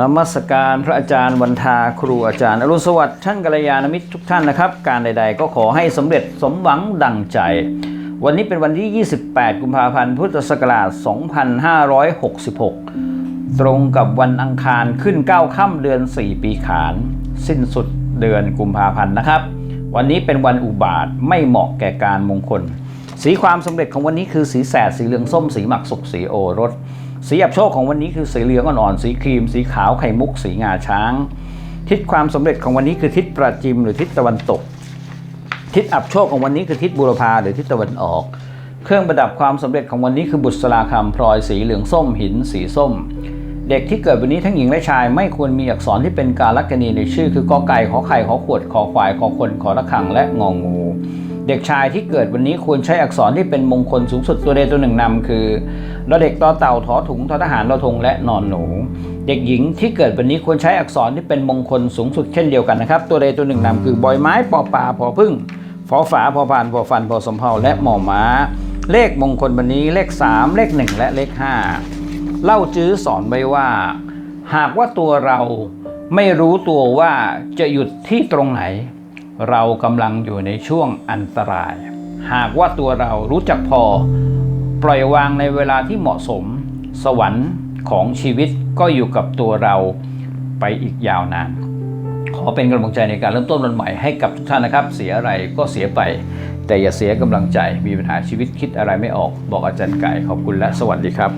นมัสการพระอาจารย์วันทาครูอาจารย์อรุณสวัสดิ์ท่านกัลยาณมิตรทุกท่านนะครับ การใด ๆ ก็ขอให้สำเร็จสมหวังดังใจ วันนี้เป็นวันที่ 28 กุมภาพันธ์พุทธศักราช 2566 ตรงกับวันอังคารขึ้น 9 ค่ำเดือน 4 ปีขาน สิ้นสุดเดือนกุมภาพันธ์นะครับ วันนี้เป็นวันอุบาทไม่เหมาะแก่การมงคล สีความสำเร็จของวันนี้คือสีแสดสีเหลืองส้มสีหมักสุกสีโอรส สีอับโชคของวันนี้คือสีเหลืองอ่อนๆสีครีม สีขาวไข่มุก สีงาช้าง ทิศความสำเร็จของวันนี้คือทิศประจิมหรือทิศตะวันตก ทิศอับโชคของวันนี้คือทิศบุรพาหรือทิศตะวันออก เครื่องประดับความสำเร็จของวันนี้คือบุษราคำพลอยสีเหลืองส้มหิน สีส้ม เด็กที่เกิดวันนี้ทั้งหญิงและชาย ไม่ควรมีอักษรที่เป็นการลักษณีในชื่อ คือกอไก่ขอไข่ขอขวดขอควายขอคนขอระฆังและงองู เด็กชายที่เกิดวันนี้ควรใช้อักษรที่เป็นมงคลสูงสุดตัวใดตัวหนึ่งนำคือรอเด็กต่อเต่าถอถุงทอทหารรอธงและนอนหนู เด็กหญิงที่เกิดวันนี้ควรใช้อักษรที่เป็นมงคลสูงสุดเช่นเดียวกันนะครับ ตัวใดตัวหนึ่งนำคือบอยไม้ปอปลาพอพึ่งฟอฝาพอพานพอฟันพอสมเพาและหมอม้า เลขมงคลวันนี้เลข 3 เลข 1 และเลข 5 เล่าจื้อสอนไว้ว่า หากว่าตัวเราไม่รู้ตัวว่าจะหยุดที่ตรงไหน เรากำลังอยู่ในช่วงอันตราย หากว่าตัวเรารู้จักพอ ปล่อยวางในเวลาที่เหมาะสม สวรรค์ของชีวิตก็อยู่กับตัวเราไปอีกยาวนาน ขอเป็นกำลังใจในการเริ่มต้นวันใหม่ให้กับทุกท่านนะครับ เสียอะไรก็เสียไป แต่อย่าเสียกำลังใจมีปัญหาชีวิตคิดอะไรไม่ออก บอกอาจารย์ไก่ขอบคุณและสวัสดีครับ